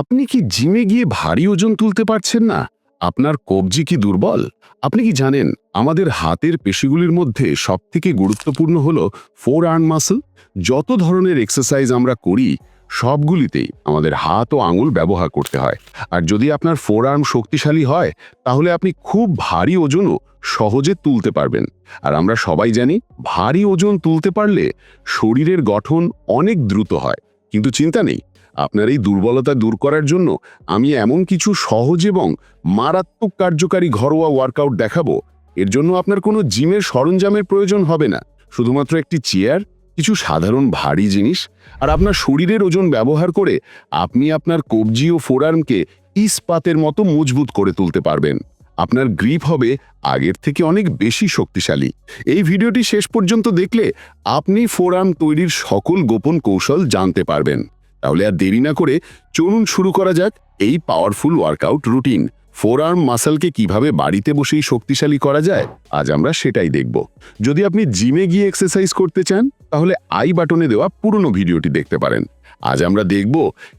আপনি কি জিমে গিয়ে ভারী ওজন তুলতে পারছেন না? আপনার কবজি কি দুর্বল? আপনি কি জানেন, আমাদের হাতের পেশিগুলির মধ্যে সবথেকে গুরুত্বপূর্ণ হল ফোর আর্ম মাসল? যত ধরনের এক্সারসাইজ আমরা করি সবগুলিতেই আমাদের হাত ও আঙুল ব্যবহার করতে হয়। আর যদি আপনার ফোর আর্ম শক্তিশালী হয়, তাহলে আপনি খুব ভারী ওজনও সহজে তুলতে পারবেন। আর আমরা সবাই জানি, ভারী ওজন তুলতে পারলে শরীরের গঠন অনেক দ্রুত হয়। কিন্তু চিন্তা নেই আপনার এই দুর্বলতা দূর করার জন্য আমি এমন কিছু সহজ এবং মারাত্মক কার্যকারী ঘরোয়া ওয়ার্কআউট দেখাবো। এর জন্য আপনার কোনো জিমের সরঞ্জামের প্রয়োজন হবে না। শুধুমাত্র একটি চেয়ার কিছু সাধারণ ভারী জিনিস আর আপনার শরীরের ওজন ব্যবহার করে আপনি আপনার কবজি ও ফোরার্মকে ইস্পাতের মতো মজবুত করে তুলতে পারবেন। আপনার গ্রিপ হবে আগের থেকে অনেক বেশি শক্তিশালী। এই ভিডিওটি শেষ পর্যন্ত দেখলে আপনি ফোরার্ম তৈরির সকল গোপন কৌশল জানতে পারবেন। তাহলে আর দেরি না করে চলুন শুরু করা যাক এই powerful workout routine forearm মাসেলকে কীভাবে বাড়িতে বসেই শক্তিশালী করা যায়, আজ আমরা সেটাই দেখব। যদি আপনি জিমে গিয়ে এক্সারসাইজ করতে চান, তাহলে আই বাটনে দেওয়া পুরনো ভিডিওটি দেখতে পারেন। আজ আমরা দেখব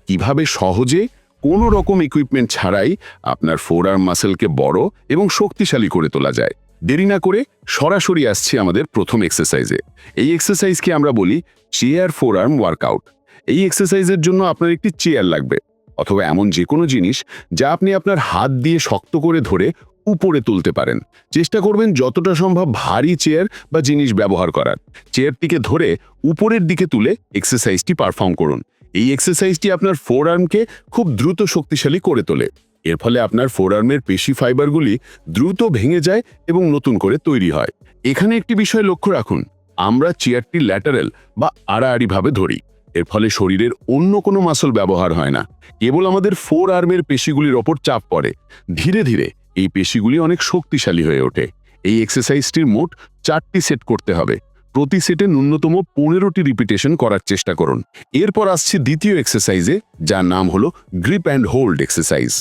কীভাবে সহজে কোনো রকম ইকুইপমেন্ট ছাড়াই আপনার ফোর আর্ম মাসেলকে বড় এবং শক্তিশালী করে তোলা যায়। দেরি না করে সরাসরি আসছে আমাদের প্রথম এক্সারসাইজে এই এক্সারসাইজকে আমরা বলি চেয়ার ফোর আর্ম ওয়ার্কআউট এই এক্সারসাইজের জন্য আপনার একটি চেয়ার লাগবে অথবা এমন যে কোনো জিনিস যা আপনি আপনার হাত দিয়ে শক্ত করে ধরে উপরে তুলতে পারেন। চেষ্টা করবেন যতটা সম্ভব ভারী চেয়ার বা জিনিস ব্যবহার করার। চেয়ারটিকে ধরে উপরের দিকে তুলে এক্সারসাইজটি পারফর্ম করুন। এই এক্সারসাইজটি আপনার ফোর আর্মকে খুব দ্রুত শক্তিশালী করে তোলে। এর ফলে আপনার ফোর আর্মের পেশি ফাইবারগুলি দ্রুত ভেঙে যায় এবং নতুন করে তৈরি হয়। এখানে একটি বিষয় লক্ষ্য রাখুন, আমরা চেয়ারটি ল্যাটারাল বা আড়াআড়িভাবে ধরি। এর ফলে শরীরের অন্য কোনো মাসল ব্যবহার হয় না। কেবল আমাদের ফোর আর্মের পেশিগুলির ওপর চাপ পড়ে। ধীরে ধীরে এই পেশিগুলি অনেক শক্তিশালী হয়ে ওঠে। এই এক্সারসাইজটির মোট চারটি সেট করতে হবে। প্রতি সেটে ন্যূনতম পনেরোটি রিপিটেশন করার চেষ্টা করুন। এরপর আসছে দ্বিতীয় এক্সারসাইজে যার নাম হলো গ্রিপ অ্যান্ড হোল্ড এক্সারসাইজ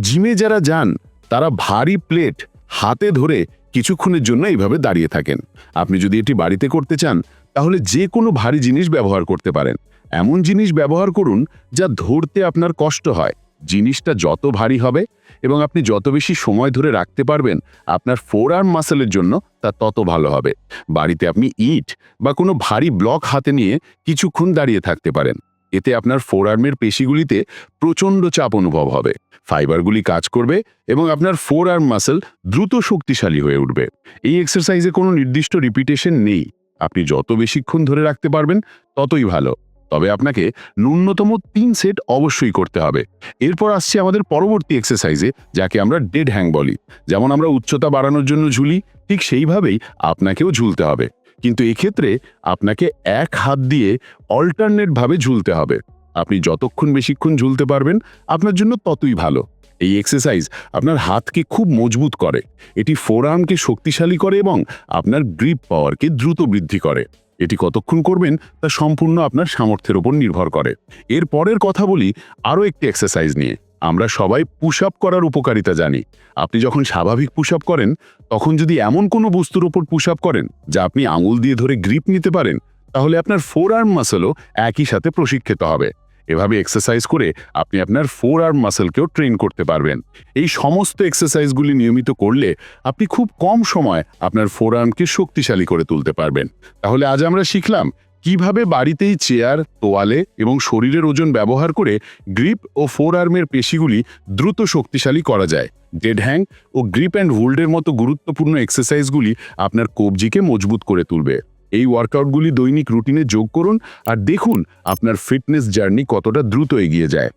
জিমে যারা যান, তারা ভারী প্লেট হাতে ধরে কিছুক্ষণের জন্য এইভাবে দাঁড়িয়ে থাকেন। আপনি যদি এটি বাড়িতে করতে চান তাহলে যে কোনো ভারী জিনিস ব্যবহার করতে পারেন। এমন জিনিস ব্যবহার করুন যা ধরতে আপনার কষ্ট হয়। জিনিসটা যত ভারী হবে এবং আপনি যত বেশি সময় ধরে রাখতে পারবেন, আপনার ফোর আর্ম মাসেলের জন্য তা তত ভালো হবে। বাড়িতে আপনি ইট বা কোনো ভারী ব্লক হাতে নিয়ে কিছুক্ষণ দাঁড়িয়ে থাকতে পারেন। এতে আপনার ফোর আর্মের পেশিগুলিতে প্রচণ্ড চাপ অনুভব হবে। ফাইবারগুলি কাজ করবে এবং আপনার ফোর আর্ম মাসেল দ্রুত শক্তিশালী হয়ে উঠবে। এই এক্সারসাইজে কোনো নির্দিষ্ট রিপিটেশন নেই। আপনি যত বেশিক্ষণ ধরে রাখতে পারবেন, ততই ভালো। তবে আপনাকে ন্যূনতম তিন সেট অবশ্যই করতে হবে। এরপর আসছে আমাদের পরবর্তী এক্সারসাইজে যাকে আমরা ডেড হ্যাং বলি। যেমন আমরা উচ্চতা বাড়ানোর জন্য ঝুলি, ঠিক সেইভাবেই আপনাকেও ঝুলতে হবে। কিন্তু এক্ষেত্রে আপনাকে এক হাত দিয়ে অল্টারনেটভাবে ঝুলতে হবে। আপনি যতক্ষণ বেশিক্ষণ ঝুলতে পারবেন, আপনার জন্য ততই ভালো। এই এক্সারসাইজ আপনার হাতকে খুব মজবুত করে। এটি ফোরআর্মকে শক্তিশালী করে এবং আপনার গ্রিপ পাওয়ারকে দ্রুত বৃদ্ধি করে। এটি কতক্ষণ করবেন তা সম্পূর্ণ আপনার সামর্থ্যের উপর নির্ভর করে। এর পরের কথা বলি আরও একটি এক্সারসাইজ নিয়ে। আমরা সবাই পুশ আপ করার উপকারিতা জানি। আপনি যখন স্বাভাবিক পুশ আপ করেন, তখন যদি এমন কোনো বস্তুর ওপর পুশ আপ করেন, যা আপনি আঙুল দিয়ে ধরে গ্রিপ নিতে পারেন, তাহলে আপনার ফোর আর্ম মাসেলও একই সাথে প্রশিক্ষিত হবে। এভাবে এক্সারসাইজ করে আপনি আপনার ফোর আর্ম মাসেলকেও ট্রেন করতে পারবেন। এই সমস্ত এক্সারসাইজগুলি নিয়মিত করলে আপনি খুব কম সময় আপনার ফোর আর্মকে শক্তিশালী করে তুলতে পারবেন। তাহলে আজ আমরা শিখলাম কীভাবে বাড়িতেই চেয়ার তোয়ালে এবং শরীরের ওজন ব্যবহার করে গ্রিপ ও ফোর আর্মের পেশিগুলি দ্রুত শক্তিশালী করা যায়। ডেড হ্যাং ও গ্রিপ অ্যান্ড হোল্ডের মতো গুরুত্বপূর্ণ এক্সারসাইজগুলি আপনার কবজিকে মজবুত করে তুলবে। এই ওয়ার্কআউটগুলি দৈনিক রুটিনে যোগ করুন আর দেখুন আপনার ফিটনেস জার্নি কতটা দ্রুত এগিয়ে যায়।